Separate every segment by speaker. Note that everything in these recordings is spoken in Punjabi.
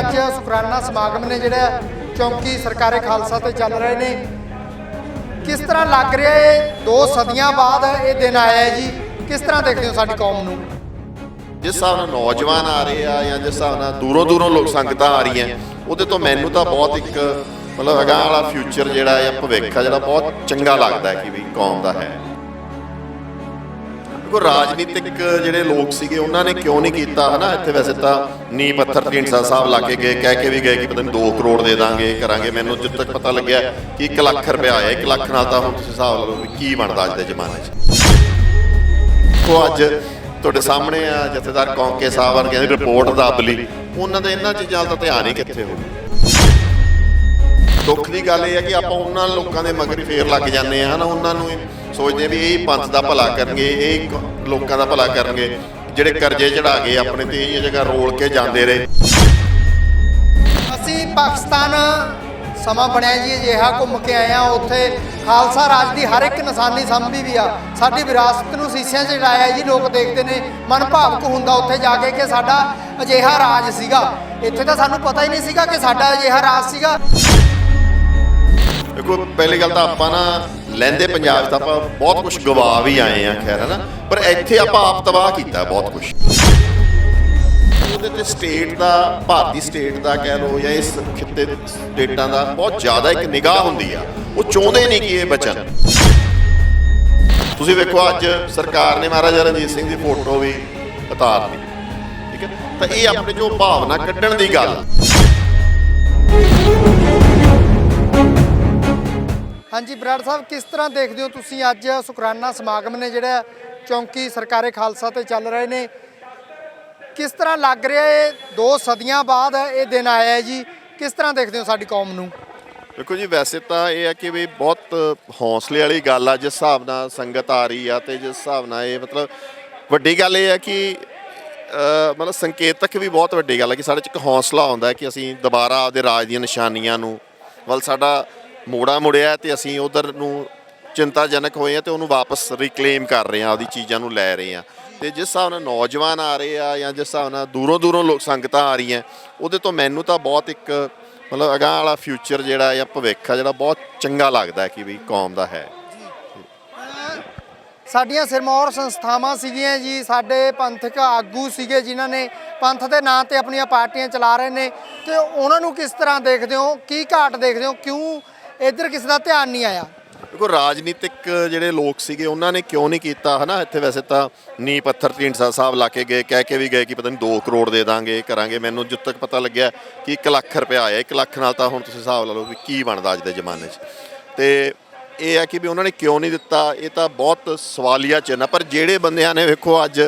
Speaker 1: ਅੱਜ ਸ਼ੁਕਰਾਨਾ ਸਮਾਗਮ ਨੇ ਜਿਹੜਾ ਚੌਂਕੀ ਸਰਕਾਰੇ ਖਾਲਸਾ ਤੇ ਚੱਲ ਰਹੇ ਨੇ। ਕਿਸ ਤਰ੍ਹਾਂ ਲੱਗ ਰਿਹਾ ਹੈ ਦੋ ਸਦੀਆਂ ਬਾਅਦ ਇਹ ਦਿਨ ਆਇਆ ਹੈ ਜੀ। ਕਿਸ ਤਰ੍ਹਾਂ ਦੇਖਦੇ ਹੋ ਸਾਡੀ ਕੌਮ ਨੂੰ?
Speaker 2: ਜਿਸ ਹਿਸਾਬ ਨਾਲ ਨੌਜਵਾਨ ਆ ਰਹੇ ਆ ਜਾਂ ਜਿਸ ਹਿਸਾਬ ਨਾਲ ਦੂਰੋਂ ਦੂਰੋਂ ਲੋਕ ਸੰਗਤਾਂ ਆ ਰਹੀਆਂ, ਉਹਦੇ ਤੋਂ ਮੈਨੂੰ ਤਾਂ ਬਹੁਤ ਇੱਕ ਮਤਲਬ ਅਗਾਂਹ ਵਾਲਾ ਫਿਊਚਰ ਜਿਹੜਾ ਹੈ ਭਵਿੱਖ ਆ ਜਿਹੜਾ ਬਹੁਤ ਚੰਗਾ ਲੱਗਦਾ ਹੈ ਕਿ ਵੀ ਕੌਮ ਦਾ ਹੈ। ਕੋ ਰਾਜਨੀਤਿਕ ਜਿਹੜੇ ਲੋਕ ਸੀਗੇ, ਉਹਨਾਂ ਨੇ ਕਿਉਂ ਨਹੀਂ ਕੀਤਾ, ਹਨਾ? ਇੱਥੇ ਵੈਸੇ ਤਾਂ ਨੀ ਪੱਥਰ ਢੀਂਡਸਾ ਸਾਹਿਬ ਲਾ ਕੇ ਗਏ, ਕਹਿ ਕੇ ਵੀ ਗਏ ਕਿ ਪਤਾ ਨਹੀਂ 2 ਕਰੋੜ ਦੇ ਦਾਂਗੇ, ਕਰਾਂਗੇ। ਮੈਨੂੰ ਜਿੱਦ ਤੱਕ ਪਤਾ ਲੱਗਿਆ ਕਿ 1 ਲੱਖ ਰੁਪਇਆ ਆਇਆ 1 ਲੱਖ ਨਾਲ ਤਾਂ ਹੁਣ ਤੁਸੀਂ ਹਿਸਾਬ ਲਾ ਲਓ ਵੀ ਕੀ ਬਣਦਾ ਅੱਜ ਦੇ ਜ਼ਮਾਨੇ 'ਚ। ਉਹ ਅੱਜ ਤੁਹਾਡੇ ਸਾਹਮਣੇ ਆ, ਜਥੇਦਾਰ ਕੌਂਕੇ ਸਾਹਿਬ ਵਰਗੇ ਰਿਪੋਰਟ ਦੱਬ ਲਈ। ਉਹਨਾਂ ਦਾ ਇਹਨਾਂ ਚੀਜ਼ਾਂ ਦਾ ਧਿਆਨ ਹੀ ਕਿੱਥੇ ਹੋ ਦੁੱਖ ਦੀ ਗੱਲ ਇਹ ਹੈ ਕਿ ਆਪਾਂ ਉਹਨਾਂ ਲੋਕਾਂ ਦੇ ਮਗਰ ਫੇਰ ਲੱਗ ਜਾਂਦੇ ਆ ਹਨਾ? ਉਹਨਾਂ ਨੂੰ ਸੋਚਦੇ ਵੀ ਇਹ ਪੰਥ ਦਾ ਭਲਾ ਕਰਨਗੇ, ਇਹ ਲੋਕਾਂ ਦਾ ਭਲਾ ਕਰਨਗੇ, ਜਿਹੜੇ ਕਰਜ਼ੇ ਚੜਾ ਕੇ ਆਪਣੇ ਤੇ ਇਹ ਜਗ੍ਹਾ ਰੋਲ ਕੇ ਜਾਂਦੇ ਰਹੇ।
Speaker 1: ਅਸੀਂ ਪਾਕਿਸਤਾਨ ਸਮਾਂ ਬਣਿਆ ਜੀ, ਅਜਿਹਾ ਘੁੰਮ ਕੇ ਆਏ ਆ ਉੱਥੇ ਖਾਲਸਾ ਰਾਜ ਦੀ ਹਰ ਇੱਕ ਨਿਸ਼ਾਨੀ ਸੰਭੀ ਵੀ ਆ। ਸਾਡੀ ਵਿਰਾਸਤ ਨੂੰ ਸੀਸਿਆਂ 'ਚ ਲਾਇਆ ਜੀ, ਲੋਕ ਦੇਖਦੇ ਨੇ ਮਨ ਭਾਵਕ ਹੁੰਦਾ ਉੱਥੇ ਜਾ ਕੇ ਕਿ ਸਾਡਾ ਅਜਿਹਾ ਰਾਜ ਸੀਗਾ। ਇੱਥੇ ਤਾਂ ਸਾਨੂੰ ਪਤਾ ਹੀ ਨਹੀਂ ਸੀਗਾ ਕਿ ਸਾਡਾ ਅਜਿਹਾ ਰਾਜ ਸੀਗਾ।
Speaker 2: ਦੇਖੋ, ਪਹਿਲੀ ਗੱਲ ਤਾਂ ਆਪਾਂ ਨਾ ਲੈਂਦੇ ਪੰਜਾਬ 'ਚ ਤਾਂ ਆਪਾਂ ਬਹੁਤ ਕੁਝ ਗਵਾ ਵੀ ਆਏ ਆ, ਖੈਰ, ਹਨਾ? ਪਰ ਇੱਥੇ ਆਪਾਂ ਆਪ ਤਬਾਹ ਕੀਤਾ ਬਹੁਤ ਕੁਝ ਉਹਦੇ ਤੇ ਸਟੇਟ ਦਾ, ਭਾਰਤੀ ਸਟੇਟ ਦਾ ਕਹਿ ਲਓ ਜਾਂ ਇਸ ਖਿੱਤੇ ਸਟੇਟਾਂ ਦਾ ਬਹੁਤ ਜ਼ਿਆਦਾ ਇੱਕ ਨਿਗਾਹ ਹੁੰਦੀ ਆ। ਉਹ ਚਾਹੁੰਦੇ ਨਹੀਂ ਕਿ ਇਹ ਬਚਨ ਤੁਸੀਂ ਵੇਖੋ ਅੱਜ ਸਰਕਾਰ ਨੇ ਮਹਾਰਾਜਾ ਰਣਜੀਤ ਸਿੰਘ ਦੀ ਫੋਟੋ ਵੀ ਉਤਾਰਤੀ। ਠੀਕ ਹੈ? ਤਾਂ ਇਹ ਆਪਣੇ ਜੋ ਭਾਵਨਾ ਕੱਢਣ ਦੀ ਗੱਲ।
Speaker 1: ਹਾਂਜੀ, ਬਰਾੜ ਸਾਹਿਬ, ਕਿਸ ਤਰ੍ਹਾਂ ਦੇਖਦੇ ਹੋ ਤੁਸੀਂ ਅੱਜ ਸ਼ੁਕਰਾਨਾ ਸਮਾਗਮ ਨੇ ਜਿਹੜਾ ਚੌਂਕੀ ਸਰਕਾਰੇ ਖਾਲਸਾ ਤੇ ਚੱਲ ਰਹੇ ਨੇ? ਕਿਸ ਤਰ੍ਹਾਂ ਲੱਗ ਰਿਹਾ ਹੈ ਦੋ ਸਦੀਆਂ ਬਾਅਦ ਇਹ ਦਿਨ ਆਇਆ ਹੈ ਜੀ? ਕਿਸ ਤਰ੍ਹਾਂ ਦੇਖਦੇ ਹੋ ਸਾਡੀ ਕੌਮ ਨੂੰ?
Speaker 2: ਦੇਖੋ ਜੀ, ਵੈਸੇ ਤਾਂ ਇਹ ਹੈ ਕਿ ਵੀ ਬਹੁਤ ਹੌਸਲੇ ਵਾਲੀ ਗੱਲ ਆ, ਜਿਸ ਹਿਸਾਬ ਨਾਲ ਸੰਗਤ ਆ ਰਹੀ ਆ ਤੇ ਜਿਸ ਹਿਸਾਬ ਨਾਲ ਇਹ ਮਤਲਬ ਵੱਡੀ ਗੱਲ ਇਹ ਹੈ ਕਿ ਮਤਲਬ ਸੰਕੇਤਕ ਵੀ ਬਹੁਤ ਵੱਡੀ ਗੱਲ ਹੈ ਕਿ ਸਾਡੇ ਚ ਇੱਕ ਹੌਸਲਾ ਆਉਂਦਾ ਕਿ ਅਸੀਂ ਦੁਬਾਰਾ ਆਪਦੇ ਰਾਜ ਦੀਆਂ ਨਿਸ਼ਾਨੀਆਂ ਨੂੰ ਵੱਲ ਸਾਡਾ ਮੋੜਾ ਮੁੜਿਆ ਤੇ ਅਸੀਂ ਉਧਰ ਨੂੰ ਚਿੰਤਾਜਨਕ ਹੋਏ ਆ ਤੇ ਉਹਨੂੰ ਵਾਪਸ ਰੀਕਲੇਮ ਕਰ ਰਹੇ ਆ ਉਹਦੀ ਚੀਜ਼ਾਂ ਨੂੰ ਲੈ ਰਹੇ ਆ। ਤੇ ਜਿਸ ਹਿਸਾਬ ਨਾਲ ਨੌਜਵਾਨ ਆ ਰਹੇ ਆ ਜਾਂ ਜਿਸ ਹਿਸਾਬ ਨਾਲ ਦੂਰੋਂ ਦੂਰੋਂ ਲੋਕ ਸੰਗਤਾਂ ਆ ਰਹੀਆਂ, ਉਹਦੇ ਤੋਂ ਮੈਨੂੰ ਤਾਂ ਬਹੁਤ ਇੱਕ ਮਤਲਬ ਅਗਾਂਹ ਵਾਲਾ ਫਿਊਚਰ ਜਿਹੜਾ ਜਾਂ ਭਵਿੱਖ ਆ ਜਿਹੜਾ ਬਹੁਤ ਚੰਗਾ ਲੱਗਦਾ ਕਿ ਵੀ ਕੌਮ ਦਾ ਹੈ।
Speaker 1: ਸਾਡੀਆਂ ਸਿਰਮੌਰ ਸੰਸਥਾਵਾਂ ਸੀਗੀਆਂ ਜੀ, ਸਾਡੇ ਪੰਥਕ ਆਗੂ ਸੀਗੇ ਜਿਨ੍ਹਾਂ ਨੇ ਪੰਥ ਦੇ ਨਾਂ ਤੇ ਆਪਣੀਆਂ ਪਾਰਟੀਆਂ ਚਲਾ ਰਹੇ ਨੇ। ਤੇ ਉਹਨਾਂ ਨੂੰ ਕਿਸ ਤਰ੍ਹਾਂ ਦੇਖਦੇ ਹੋ? ਕੀ ਘਾਟ ਦੇਖਦੇ ਹੋ? ਕਿਉਂ ਇੱਧਰ ਕਿਸੇ ਦਾ ਧਿਆਨ ਨਹੀਂ ਆਇਆ।
Speaker 2: ਦੇਖੋ, ਰਾਜਨੀਤਿਕ ਜਿਹੜੇ ਲੋਕ ਸੀਗੇ, ਉਹਨਾਂ ਨੇ ਕਿਉਂ ਨਹੀਂ ਕੀਤਾ, ਹਨਾ? ਇੱਥੇ ਵੈਸੇ ਤਾਂ ਨੀ ਪੱਥਰ ਢੀਂਡਸਾ ਸਾਹਿਬ ਲਾ ਕੇ ਗਏ, ਕਹਿ ਕੇ ਵੀ ਗਏ ਕਿ ਪਤਾ ਨਹੀਂ 2 ਕਰੋੜ ਦੇ ਦਾਂਗੇ, ਕਰਾਂਗੇ। ਮੈਨੂੰ ਜਿੱਦ ਤੱਕ ਪਤਾ ਲੱਗਿਆ ਕਿ 1 ਲੱਖ ਰੁਪਇਆ ਆਇਆ 1 ਲੱਖ ਨਾਲ ਤਾਂ ਹੁਣ ਤੁਸੀਂ ਹਿਸਾਬ ਲਾ ਲਓ ਵੀ ਕੀ ਬਣਦਾ ਅੱਜ ਦੇ ਜ਼ਮਾਨੇ 'ਚ। ਤੇ ਇਹ ਆ ਕਿ ਵੀ ਉਹਨਾਂ ਨੇ ਕਿਉਂ ਨਹੀਂ ਦਿੱਤਾ, ਇਹ ਤਾਂ ਬਹੁਤ ਸਵਾਲੀਆ ਚਿੰਨ੍ਹ ਪਰ ਜਿਹੜੇ ਬੰਦਿਆਂ ਨੇ ਵੇਖੋ, ਅੱਜ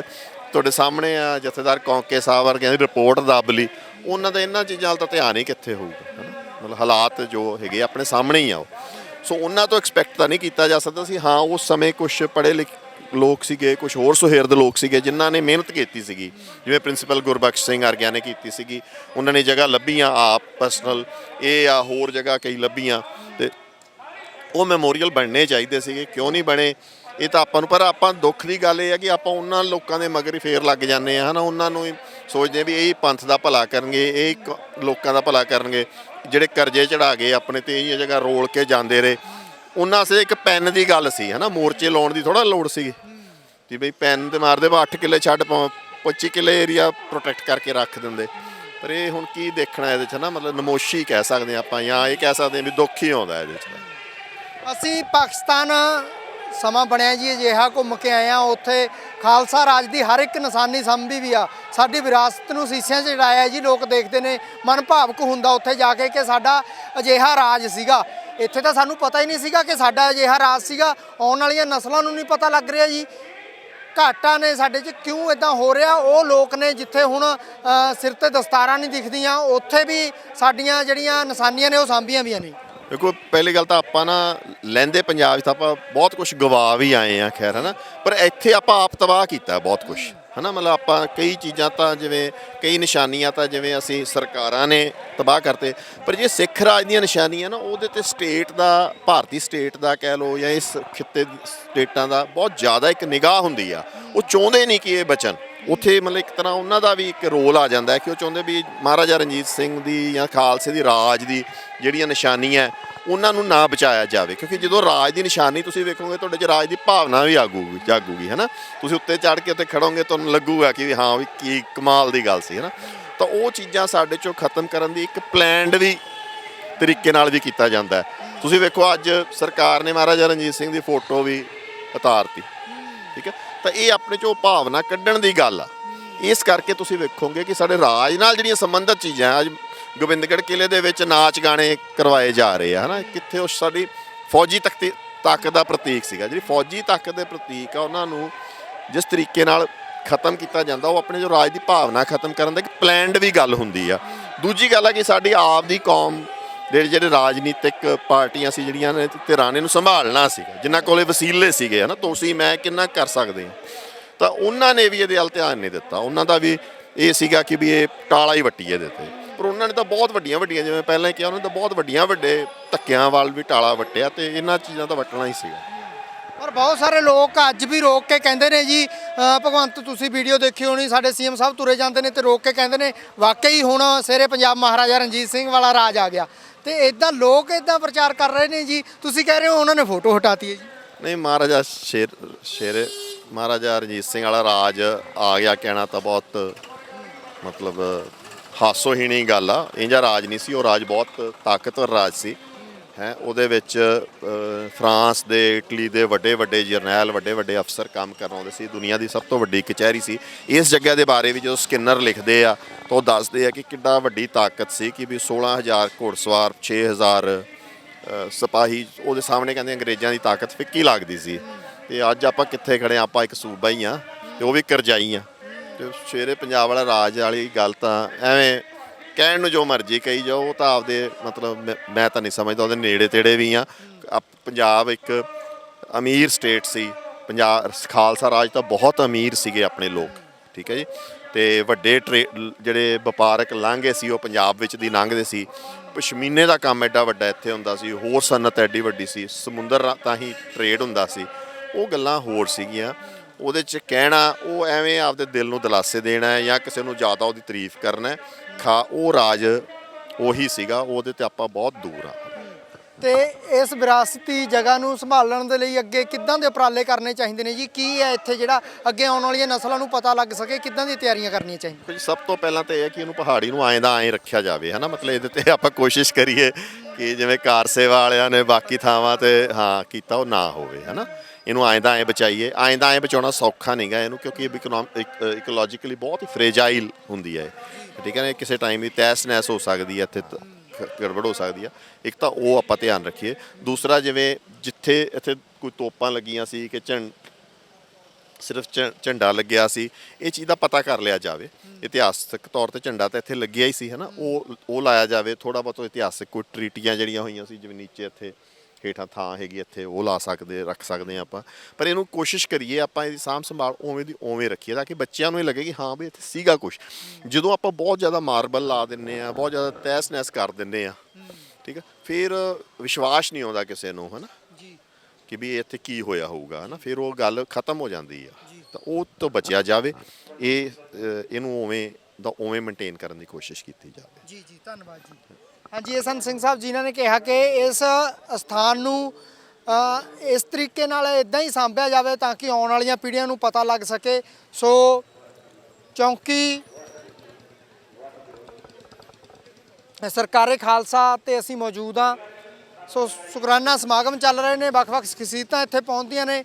Speaker 2: ਤੁਹਾਡੇ ਸਾਹਮਣੇ ਆ ਜਥੇਦਾਰ ਕੌਂਕੇ ਸਾਹਿਬ ਵਰਗਿਆਂ ਦੀ ਰਿਪੋਰਟ ਦੱਬ ਲਈ, ਉਹਨਾਂ ਦਾ ਇਹਨਾਂ ਚੀਜ਼ਾਂ ਵੱਲ ਤਾਂ ਧਿਆਨ ਹੀ ਕਿੱਥੇ ਹੋਊਗਾ ਮਤਲਬ ਹਾਲਾਤ ਜੋ ਹੈਗੇ ਆਪਣੇ ਸਾਹਮਣੇ ਹੀ ਆ ਉਹ। ਸੋ ਉਹਨਾਂ ਤੋਂ ਐਕਸਪੈਕਟ ਤਾਂ ਨਹੀਂ ਕੀਤਾ ਜਾ ਸਕਦਾ ਸੀ। ਹਾਂ, ਉਸ ਸਮੇਂ ਕੁਝ ਪੜ੍ਹੇ ਲਿਖ ਲੋਕ ਸੀਗੇ ਕੁਝ ਹੋਰ ਸੁਹਿਰਦ ਲੋਕ ਸੀਗੇ, ਜਿਨ੍ਹਾਂ ਨੇ ਮਿਹਨਤ ਕੀਤੀ ਸੀਗੀ। ਜਿਵੇਂ ਪ੍ਰਿੰਸੀਪਲ ਗੁਰਬਖਸ਼ ਸਿੰਘ ਵਰਗਿਆਂ ਨੇ ਕੀਤੀ ਸੀਗੀ। ਉਹਨਾਂ ਨੇ ਜਗ੍ਹਾ ਲੱਭੀਆਂ ਆਪ ਪਰਸਨਲ ਇਹ ਆ ਹੋਰ ਜਗ੍ਹਾ ਕਈ ਲੱਭੀਆਂ। ਤੇ ਉਹ ਮੈਮੋਰੀਅਲ ਬਣਨੇ ਚਾਹੀਦੇ ਸੀਗੇ। ਕਿਉਂ ਨਹੀਂ ਬਣੇ? ਇਹ ਤਾਂ ਆਪਾਂ ਨੂੰ, ਪਰ ਆਪਾਂ ਦੁੱਖ ਦੀ ਗੱਲ ਇਹ ਹੈ ਕਿ ਆਪਾਂ ਉਹਨਾਂ ਲੋਕਾਂ ਦੇ ਮਗਰ ਹੀ ਫੇਰ ਲੱਗ ਜਾਂਦੇ ਆ, ਹਨਾ? ਉਹਨਾਂ ਨੂੰ ਹੀ ਸੋਚਦੇ ਆ ਵੀ ਇਹ ਪੰਥ ਦਾ ਭਲਾ ਕਰਨਗੇ, ਇਹ ਕ- ਲੋਕਾਂ ਦਾ ਭਲਾ ਕਰਨਗੇ। ਜਿਹੜੇ ਕਰਜ਼ੇ ਚੜਾ ਕੇ ਆਪਣੇ ਤੇ ਇਹ ਜਗ੍ਹਾ ਰੋਲ ਕੇ ਜਾਂਦੇ ਰਹੇ। ਉਹਨਾਂ ਸੇ ਇੱਕ ਪੈਨ ਦੀ ਗੱਲ ਸੀ, ਹਨਾ, ਮੋਰਚੇ ਲਾਉਣ ਦੀ ਥੋੜਾ ਲੋੜ ਸੀ। ਕਿ ਬਈ ਪੈਨ ਤੇ ਮਾਰਦੇ ਵਾ 8 ਕਿੱਲੇ ਛੱਡ ਪਾਉ 25 ਕਿੱਲੇ ਏਰੀਆ ਪ੍ਰੋਟੈਕਟ ਕਰਕੇ ਰੱਖ ਦਿੰਦੇ। ਪਰ ਇਹ ਹੁਣ ਕੀ ਦੇਖਣਾ ਇਹਦੇ ਚ ਨਾ ਮਤਲਬ ਨਮੋਸ਼ੀ ਕਹਿ ਸਕਦੇ ਹਾਂ ਆਪਾਂ ਜਾਂ ਇਹ ਕਹਿ ਸਕਦੇ ਹਾਂ ਵੀ ਦੁੱਖ ਹੀ ਆਉਂਦਾ ਇਹਦੇ ਚ।
Speaker 1: ਅਸੀਂ ਪਾਕਿਸਤਾਨ ਸਮਾਂ ਬਣਿਆ ਜੀ, ਅਜਿਹਾ ਘੁੰਮ ਕੇ ਆਏ ਆ ਉੱਥੇ ਖਾਲਸਾ ਰਾਜ ਦੀ ਹਰ ਇੱਕ ਨਿਸ਼ਾਨੀ ਸੰਭੀ ਵੀ ਆ। ਸਾਡੀ ਵਿਰਾਸਤ ਨੂੰ ਸੀਸਿਆਂ 'ਚ ਚੜਾਇਆ ਜੀ, ਲੋਕ ਦੇਖਦੇ ਨੇ ਮਨ ਭਾਵਕ ਹੁੰਦਾ ਉੱਥੇ ਜਾ ਕੇ ਕਿ ਸਾਡਾ ਅਜਿਹਾ ਰਾਜ ਸੀਗਾ। ਇੱਥੇ ਤਾਂ ਸਾਨੂੰ ਪਤਾ ਹੀ ਨਹੀਂ ਸੀਗਾ ਕਿ ਸਾਡਾ ਅਜਿਹਾ ਰਾਜ ਸੀਗਾ। ਆਉਣ ਵਾਲੀਆਂ ਨਸਲਾਂ ਨੂੰ ਨਹੀਂ ਪਤਾ ਲੱਗ ਰਿਹਾ ਜੀ। ਘਾਟਾ ਨੇ ਸਾਡੇ 'ਚ ਕਿਉਂ ਇਦਾਂ ਹੋ ਰਿਹਾ? ਉਹ ਲੋਕ ਨੇ ਜਿੱਥੇ ਹੁਣ ਸਿਰ ਤੇ ਦਸਤਾਰਾਂ ਨਹੀਂ ਦਿਖਦੀਆਂ, ਉੱਥੇ ਵੀ ਸਾਡੀਆਂ ਜਿਹੜੀਆਂ ਨਿਸ਼ਾਨੀਆਂ ਨੇ ਉਹ ਸਾਂਭੀਆਂ ਵੀਆਂ ਨੇ।
Speaker 2: ਦੇਖੋ, ਪਹਿਲੀ ਗੱਲ ਤਾਂ ਆਪਾਂ ਨਾ ਲੈਂਦੇ ਪੰਜਾਬ 'ਚ ਤਾਂ ਆਪਾਂ ਬਹੁਤ ਕੁਝ ਗਵਾ ਵੀ ਆਏ ਆ ਖੈਰ, ਹਨਾ? ਪਰ ਇੱਥੇ ਆਪਾਂ ਆਪ ਤਬਾਹ ਕੀਤਾ ਬਹੁਤ ਕੁਝ ਹਨਾ? ਮਤਲਬ ਆਪਾਂ ਕਈ ਚੀਜ਼ਾਂ ਤਾਂ ਜਿਵੇਂ, ਕਈ ਨਿਸ਼ਾਨੀਆਂ ਤਾਂ ਜਿਵੇਂ ਅਸੀਂ ਸਰਕਾਰਾਂ ਨੇ ਤਬਾਹ ਕਰਤੇ, ਪਰ ਜੇ ਸਿੱਖ ਰਾਜ ਦੀਆਂ ਨਿਸ਼ਾਨੀਆਂ ਨਾ, ਉਹਦੇ ਤੇ ਸਟੇਟ ਦਾ, ਭਾਰਤੀ ਸਟੇਟ ਦਾ ਕਹਿ ਲਓ ਜਾਂ ਇਸ ਖਿੱਤੇ ਸਟੇਟਾਂ ਦਾ ਬਹੁਤ ਜ਼ਿਆਦਾ ਇੱਕ ਨਿਗਾਹ ਹੁੰਦੀ ਆ। ਉਹ ਚਾਹੁੰਦੇ ਨਹੀਂ ਕਿ ਇਹ ਬਚਣ। ਉੱਥੇ ਮਤਲਬ ਇੱਕ ਤਰ੍ਹਾਂ ਉਹਨਾਂ ਦਾ ਵੀ ਇੱਕ ਰੋਲ ਆ ਜਾਂਦਾ ਹੈ ਕਿ ਉਹ ਚਾਹੁੰਦੇ ਵੀ ਮਹਾਰਾਜਾ ਰਣਜੀਤ ਸਿੰਘ ਦੀ ਜਾਂ ਖਾਲਸੇ ਦੀ ਰਾਜ ਦੀ ਜਿਹੜੀਆਂ ਨਿਸ਼ਾਨੀਆਂ ਉਹਨਾਂ ਨੂੰ ਨਾ ਬਚਾਇਆ ਜਾਵੇ। ਕਿਉਂਕਿ ਜਦੋਂ ਰਾਜ ਦੀ ਨਿਸ਼ਾਨੀ ਤੁਸੀਂ ਵੇਖੋਗੇ, ਤੁਹਾਡੇ 'ਚ ਰਾਜ ਦੀ ਭਾਵਨਾ ਵੀ ਆਗੂਗੀ ਜਾਗੂਗੀ, ਹੈਨਾ? ਤੁਸੀਂ ਉੱਤੇ ਚੜ੍ਹ ਕੇ ਉੱਤੇ ਖੜੋਗੇ, ਤੁਹਾਨੂੰ ਲੱਗੂਗਾ ਕਿ ਵੀ ਹਾਂ ਵੀ ਕੀ ਕਮਾਲ ਦੀ ਗੱਲ ਸੀ, ਹੈਨਾ? ਤਾਂ ਉਹ ਚੀਜ਼ਾਂ ਸਾਡੇ 'ਚੋਂ ਖਤਮ ਕਰਨ ਦੀ ਇੱਕ ਪਲਾਨਡ ਵੀ ਤਰੀਕੇ ਨਾਲ ਵੀ ਕੀਤਾ ਜਾਂਦਾ ਹੈ। ਤੁਸੀਂ ਵੇਖੋ ਅੱਜ ਸਰਕਾਰ ਨੇ ਮਹਾਰਾਜਾ ਰਣਜੀਤ ਸਿੰਘ ਦੀ ਫੋਟੋ ਵੀ ਉਤਾਰਤੀ, ਠੀਕ ਹੈ? ਤਾਂ ਇਹ ਆਪਣੇ ਚੋਂ ਭਾਵਨਾ ਕੱਢਣ ਦੀ ਗੱਲ ਆ। ਇਸ ਕਰਕੇ ਤੁਸੀਂ ਵੇਖੋਗੇ ਕਿ ਸਾਡੇ ਰਾਜ ਨਾਲ ਜਿਹੜੀਆਂ ਸੰਬੰਧਿਤ ਚੀਜ਼ਾਂ ਅੱਜ ਗੋਬਿੰਦਗੜ੍ਹ ਕਿਲੇ ਦੇ ਵਿੱਚ ਨਾਚ ਗਾਣੇ ਕਰਵਾਏ ਜਾ ਰਹੇ ਆ, ਹਨਾ? ਕਿੱਥੇ ਉਹ ਸਾਡੀ ਫੌਜੀ ਤਖਤੀ ਤਾਕਤ ਦਾ ਪ੍ਰਤੀਕ ਸੀਗਾ। ਜਿਹੜੀ ਫੌਜੀ ਤਾਕਤ ਦੇ ਪ੍ਰਤੀਕ ਆ, ਉਹਨਾਂ ਨੂੰ ਜਿਸ ਤਰੀਕੇ ਨਾਲ ਖਤਮ ਕੀਤਾ ਜਾਂਦਾ, ਉਹ ਆਪਣੇ ਜੋ ਰਾਜ ਦੀ ਭਾਵਨਾ ਖਤਮ ਕਰਨ ਦਾ ਇੱਕ ਪਲਾਨਡ ਵੀ ਗੱਲ ਹੁੰਦੀ ਆ। ਦੂਜੀ ਗੱਲ ਆ ਕਿ ਸਾਡੀ ਆਪ ਦੀ ਕੌਮ ਦੇ ਜਿਹੜੇ ਰਾਜਨੀਤਿਕ ਪਾਰਟੀਆਂ ਸੀ ਜਿਹੜੀਆਂ ਨੇ ਧਿਰਾਂ ਨੇ ਨੂੰ ਸੰਭਾਲਣਾ ਸੀਗਾ, ਜਿਨ੍ਹਾਂ ਕੋਲੇ ਵਸੀਲੇ ਸੀਗੇ, ਹਨਾ, ਤੁਸੀਂ, ਮੈਂ ਕਿੰਨਾ ਕਰ ਸਕਦੇ ਹਾਂ। ਤਾਂ ਉਹਨਾਂ ਨੇ ਵੀ ਇਹਦੇ ਵੱਲ ਧਿਆਨ ਨਹੀਂ ਦਿੱਤਾ। ਉਹਨਾਂ ਦਾ ਵੀ ਇਹ ਸੀਗਾ ਕਿ ਵੀ ਇਹ ਟਾਲਾ ਹੀ ਵੱਟੀ ਇਹਦੇ ਤੇ। ਪਰ ਉਹਨਾਂ ਨੇ ਤਾਂ ਬਹੁਤ ਵੱਡੀਆਂ ਵੱਡੀਆਂ, ਜਿਵੇਂ ਪਹਿਲਾਂ ਹੀ ਕਿਹਾ, ਉਹਨਾਂ ਨੇ ਤਾਂ ਬਹੁਤ ਵੱਡੀਆਂ ਵੱਡੇ ਧੱਕਿਆਂ ਵੱਲ ਵੀ ਟਾਲਾ ਵੱਟਿਆ ਤੇ ਇਹਨਾਂ ਚੀਜ਼ਾਂ ਤਾਂ ਵੱਟਣਾ ਹੀ ਸੀਗਾ।
Speaker 1: ਪਰ ਬਹੁਤ ਸਾਰੇ ਲੋਕ ਅੱਜ ਵੀ ਰੋਕ ਕੇ ਕਹਿੰਦੇ ਨੇ ਜੀ ਭਗਵੰਤ, ਤੁਸੀਂ ਵੀਡੀਓ ਦੇਖੀ ਹੋਣੀ, ਸਾਡੇ ਸੀਐਮ ਸਾਹਿਬ ਤੁਰੇ ਜਾਂਦੇ ਨੇ ਤੇ ਰੋਕ ਕੇ ਕਹਿੰਦੇ ਨੇ, ਵਾਕਈ ਹੁਣ ਸ਼ੇਰੇ ਪੰਜਾਬ ਮਹਾਰਾਜਾ ਰਣਜੀਤ ਸਿੰਘ ਵਾਲਾ ਰਾਜ ਆ ਗਿਆ। ਤੇ ਇਦਾਂ ਲੋਕ ਇਦਾਂ ਪ੍ਰਚਾਰ ਕਰ ਰਹੇ ਨੇ ਜੀ। ਤੁਸੀਂ ਕਹਿ ਰਹੇ ਹੋ ਉਹਨਾਂ ਨੇ ਫੋਟੋ ਹਟਾਤੀ ਹੈ ਜੀ।
Speaker 2: ਨਹੀਂ, ਮਹਾਰਾਜਾ ਸ਼ੇਰ ਸ਼ੇਰ, ਮਹਾਰਾਜਾ ਰਣਜੀਤ ਸਿੰਘ ਵਾਲਾ ਰਾਜ ਆ ਗਿਆ ਕਹਿਣਾ ਤਾਂ ਬਹੁਤ ਮਤਲਬ ਹਾਸੋਹੀਣੀ ਗੱਲ ਆ। ਇੰਜਾ ਰਾਜ ਨਹੀਂ ਸੀ, ਉਹ ਰਾਜ ਬਹੁਤ ਤਾਕਤਵਰ ਰਾਜ ਸੀ। ਹੈ। ਉਹਦੇ ਵਿੱਚ ਫਰਾਂਸ ਦੇ ਇਟਲੀ ਦੇ ਵੱਡੇ ਵੱਡੇ ਜਰਨੈਲ ਵੱਡੇ ਵੱਡੇ ਅਫਸਰ ਕੰਮ ਕਰਨ ਆਉਂਦੇ ਸੀ। ਦੁਨੀਆ ਦੀ ਸਭ ਤੋਂ ਵੱਡੀ ਕਚਹਿਰੀ ਸੀ। ਇਸ ਜਗ੍ਹਾ ਦੇ ਬਾਰੇ ਵੀ ਜਦੋਂ ਸਕਿਨਰ ਲਿਖਦੇ ਆ ਤਾਂ ਉਹ ਦੱਸਦੇ ਆ ਕਿ ਕਿੱਡਾ ਵੱਡੀ ਤਾਕਤ ਸੀ ਕਿ ਵੀ 16000 ਘੋੜਸਵਾਰ 6000 ਅ, ਸਿਪਾਹੀ ਉਹਦੇ ਸਾਹਮਣੇ ਕਹਿੰਦੇ ਅੰਗਰੇਜ਼ਾਂ ਦੀ ਤਾਕਤ ਫਿੱਕੀ ਲੱਗਦੀ ਸੀ। ਤੇ ਅੱਜ ਆਪਾਂ ਕਿੱਥੇ ਖੜੇ ਹਾਂ? ਆਪਾਂ ਇੱਕ ਸੂਬਾ ਹੀ ਆ ਤੇ ਉਹ ਵੀ ਕਰਜਾਈ ਆ ਤੇ ਸ਼ੇਰੇ ਪੰਜਾਬ ਵਾਲਾ ਰਾਜ ਵਾਲੀ ਗੱਲ ਤਾਂ ਐਵੇਂ ਕਹਿਣ ਨੂੰ ਜੋ ਮਰਜ਼ੀ ਕਹੀ ਜਾਓ, ਉਹ ਤਾਂ ਆਪਦੇ ਮਤਲਬ ਮੈਂ- ਮੈਂ ਤਾਂ ਨਹੀਂ ਸਮਝਦਾ, ਉਹਦੇ ਨੇੜੇ ਤੇੜੇ ਵੀ ਆ। ਆਪ- ਪੰਜਾਬ ਇੱਕ ਅਮੀਰ ਸਟੇਟ ਸੀ। ਪੰਜਾਬ, ਖਾਲਸਾ ਰਾਜ ਤਾਂ ਬਹੁਤ ਅਮੀਰ ਸੀਗੇ ਆਪਣੇ ਲੋਕ, ਠੀਕ ਹੈ ਜੀ? ਤੇ ਵੱਡੇ ਟਰੇ, ਜਿਹੜੇ ਵਪਾਰਕ ਲਾਂਘੇ ਸੀ, ਉਹ ਪੰਜਾਬ ਵਿੱਚ ਦੀ ਲੰਘਦੇ ਸੀ। ਪਸ਼ਮੀਨੇ ਦਾ ਕੰਮ ਐਡਾ ਵੱਡਾ ਇੱਥੇ ਹੁੰਦਾ ਸੀ, ਹੋਰ ਸਨਅਤ ਐਡੀ ਵੱਡੀ ਸੀ। ਸਮੁੰਦਰ ਰਾ- ਤਾਂ ਹੀ ਟ੍ਰੇਡ ਹੁੰਦਾ ਸੀ। ਉਹ ਗੱਲਾਂ ਹੋਰ ਸੀਗੀਆਂ। ਉਹਦੇ ਚ ਕਹਿਣਾ ਉਹ ਐਵੇਂ ਆਪਦੇ ਦਿਲ ਨੂੰ ਦਿਲਾਸੇ ਦੇਣਾ ਹੈ ਜਾਂ ਕਿਸੇ ਨੂੰ ਜ਼ਿਆਦਾ ਉਹਦੀ ਤਾਰੀਫ ਕਰਨਾ ਹੈ। ਖਾ ਉਹ ਰਾਜ ਉਹੀ ਸੀਗਾ ਉਹਦੇ ਤੇ ਆਪਾਂ ਬਹੁਤ ਦੂਰ ਆ।
Speaker 1: ਤੇ ਇਸ ਵਿਰਾਸਤੀ ਜਗ੍ਹਾ ਨੂੰ ਸੰਭਾਲਣ ਦੇ ਲਈ ਅੱਗੇ ਕਿੱਦਾਂ ਦੇ ਉਪਰਾਲੇ ਕਰਨੇ ਚਾਹੀਦੇ ਨੇ ਜੀ? ਕੀ ਹੈ ਇੱਥੇ ਜਿਹੜਾ ਅੱਗੇ ਆਉਣ ਵਾਲੀਆਂ ਨਸਲਾਂ ਨੂੰ ਪਤਾ ਲੱਗ ਸਕੇ ਕਿੱਦਾਂ ਦੀਆਂ ਤਿਆਰੀਆਂ ਕਰਨੀਆਂ ਚਾਹੀਦੀਆਂ?
Speaker 2: ਕੁਝ ਸਭ ਤੋਂ ਪਹਿਲਾਂ ਤਾਂ ਇਹ ਹੈ ਕਿ ਇਹਨੂੰ ਪਹਾੜੀ ਨੂੰ ਐਂ ਦਾ ਐਂ ਰੱਖਿਆ ਜਾਵੇ ਹਨਾ? ਮਤਲਬ ਇਹਦੇ ਤੇ ਆਪਾਂ ਕੋਸ਼ਿਸ਼ ਕਰੀਏ ਕਿ ਜਿਵੇਂ ਕਾਰ ਸੇਵਾ ਵਾਲਿਆਂ ਨੇ ਬਾਕੀ ਥਾਵਾਂ ਤੇ ਹਾਂ ਕੀਤਾ ਉਹ ਨਾ ਹੋਵੇ ਹਨਾ? ਇਹਨੂੰ ਐਂ ਦਾ ਐਂ ਬਚਾਈਏ ਐਂ ਦਾ ਐਂ ਬਚਾਉਣਾ ਸੌਖਾ ਨਹੀਂਗਾ ਇਹਨੂੰ ਕਿਉਂਕਿ ਇਹ ਇਕੋਲੋਜੀਕਲੀ ਬਹੁਤ ਹੀ ਫ੍ਰੇਜਾਈਲ ਹੁੰਦੀ ਹੈ ਠੀਕ ਹੈ ਨਾ ਕਿਸੇ ਟਾਈਮ ਵੀ ਤੈਸ ਨੈਸ ਹੋ ਸਕਦੀ ਹੈ, ਇੱਥੇ ਗੜਬੜ ਹੋ ਸਕਦੀ ਆ ਇੱਕ ਤਾਂ ਉਹ ਆਪਾਂ ਧਿਆਨ ਰੱਖੀਏ। ਦੂਸਰਾ ਜਿਵੇਂ ਜਿੱਥੇ ਇੱਥੇ ਕੋਈ ਤੋਪਾਂ ਲੱਗੀਆਂ ਸੀ ਕਿ ਝੰ, ਸਿਰਫ ਝ- ਝੰਡਾ ਲੱਗਿਆ ਸੀ, ਇਹ ਚੀਜ਼ ਦਾ ਪਤਾ ਕਰ ਲਿਆ ਜਾਵੇ। ਇਤਿਹਾਸਕ ਤੌਰ ਤੇ ਝੰਡਾ ਤਾਂ ਇੱਥੇ ਲੱਗਿਆ ਹੀ ਸੀ, ਹਨਾ? ਉਹ ਉਹ ਲਾਇਆ ਜਾਵੇ ਥੋੜਾ ਬਹੁਤ ਇਤਿਹਾਸਕ ਕੋਈ ਟ੍ਰੀਟੀਆਂ ਜਿਹੜੀਆਂ ਹੋਈਆਂ ਸੀ, ਜਿਵੇਂ ਨੀਚੇ ਇੱਥੇ ਹੇਠਾਂ ਥਾਂ ਹੈਗੀ ਇੱਥੇ ਉਹ ਲਾ ਸਕਦੇ ਰੱਖ ਸਕਦੇ ਹਾਂ ਆਪਾਂ। ਪਰ ਇਹਨੂੰ ਕੋਸ਼ਿਸ਼ ਕਰੀਏ ਆਪਾਂ ਇਹਦੀ ਸਾਂਭ ਸੰਭਾਲ ਉਵੇਂ ਦੀ ਉਵੇਂ ਰੱਖੀਏ ਤਾਂ ਕਿ ਬੱਚਿਆਂ ਨੂੰ ਇਹ ਲੱਗੇ ਕਿ ਹਾਂ ਵੀ ਇੱਥੇ ਸੀਗਾ ਕੁਝ ਜਦੋਂ ਆਪਾਂ ਬਹੁਤ ਜ਼ਿਆਦਾ ਮਾਰਬਲ ਲਾ ਦਿੰਨੇ ਆ ਬਹੁਤ ਜ਼ਿਆਦਾ ਤਹਿਸ ਨਹਿਸ ਕਰ ਦਿੰਨੇ ਆ ਠੀਕ ਹੈ ਫਿਰ ਵਿਸ਼ਵਾਸ ਨਹੀਂ ਆਉਂਦਾ ਕਿਸੇ ਨੂੰ ਹਨਾ?
Speaker 1: ਜੀ।
Speaker 2: ਕਿ ਵੀ ਇੱਥੇ ਕੀ ਹੋਇਆ ਹੋਊਗਾ ਹਨਾ? ਫਿਰ ਉਹ ਗੱਲ ਖਤਮ ਹੋ ਜਾਂਦੀ ਆ। ਤਾਂ ਉਹ ਤੋਂ ਬਚਿਆ ਜਾਵੇ ਇਹ ਇਹਨੂੰ ਉਵੇਂ ਦਾ ਉਵੇਂ ਮੇਨਟੇਨ ਕਰਨ ਦੀ ਕੋਸ਼ਿਸ਼ ਕੀਤੀ ਜਾਵੇ।
Speaker 1: ਜੀ ਜੀ। ਧੰਨਵਾਦ ਜੀ। ਹਾਂਜੀ, ਇਹ ਸਨ ਸਿੰਘ ਸਾਹਿਬ ਜਿਨ੍ਹਾਂ ਨੇ ਕਿਹਾ ਕਿ ਇਸ ਸਥਾਨ ਨੂੰ ਇਸ ਤਰੀਕੇ ਨਾਲ ਇਦਾਂ ਹੀ ਸਾਂਭਿਆ ਜਾਵੇ ਤਾਂ ਕਿ ਆਉਣ ਵਾਲੀਆਂ ਪੀੜ੍ਹੀਆਂ ਨੂੰ ਪਤਾ ਲੱਗ ਸਕੇ। ਸੋ, ਚੌਂਕੀ ਸਰਕਾਰੇ ਖਾਲਸਾ ਤੇ ਅਸੀਂ ਮੌਜੂਦ ਹਾਂ। ਸੋ, ਸ਼ੁਕਰਾਨਾ ਸਮਾਗਮ ਚੱਲ ਰਹੇ ਨੇ, ਵੱਖ-ਵੱਖ ਖਸੀਤਾਂ ਇੱਥੇ ਪਹੁੰਚਦੀਆਂ ਨੇ।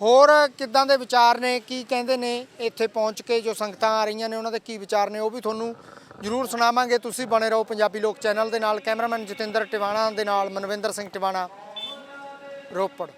Speaker 1: ਹੋਰ ਕਿੱਦਾਂ ਦੇ ਵਿਚਾਰ ਨੇ, ਕੀ ਕਹਿੰਦੇ ਨੇ, ਇੱਥੇ ਪਹੁੰਚ ਕੇ ਜੋ ਸੰਗਤਾਂ ਆ ਰਹੀਆਂ ਨੇ, ਉਹਨਾਂ ਦੇ ਕੀ ਵਿਚਾਰ ਨੇ, ਉਹ ਵੀ ਤੁਹਾਨੂੰ ਜਰੂਰ ਸੁਣਾਵਾਂਗੇ। ਤੁਸੀਂ ਬਣੇ ਰਹੋ ਪੰਜਾਬੀ ਲੋਕ ਚੈਨਲ ਦੇ ਨਾਲ। ਕੈਮਰਾਮੈਨ ਜਤਿੰਦਰ ਟਿਵਾਣਾ, ਦੇ ਨਾਲ ਮਨਵਿੰਦਰ ਸਿੰਘ ਟਿਵਾਣਾ, ਰੋਪੜ।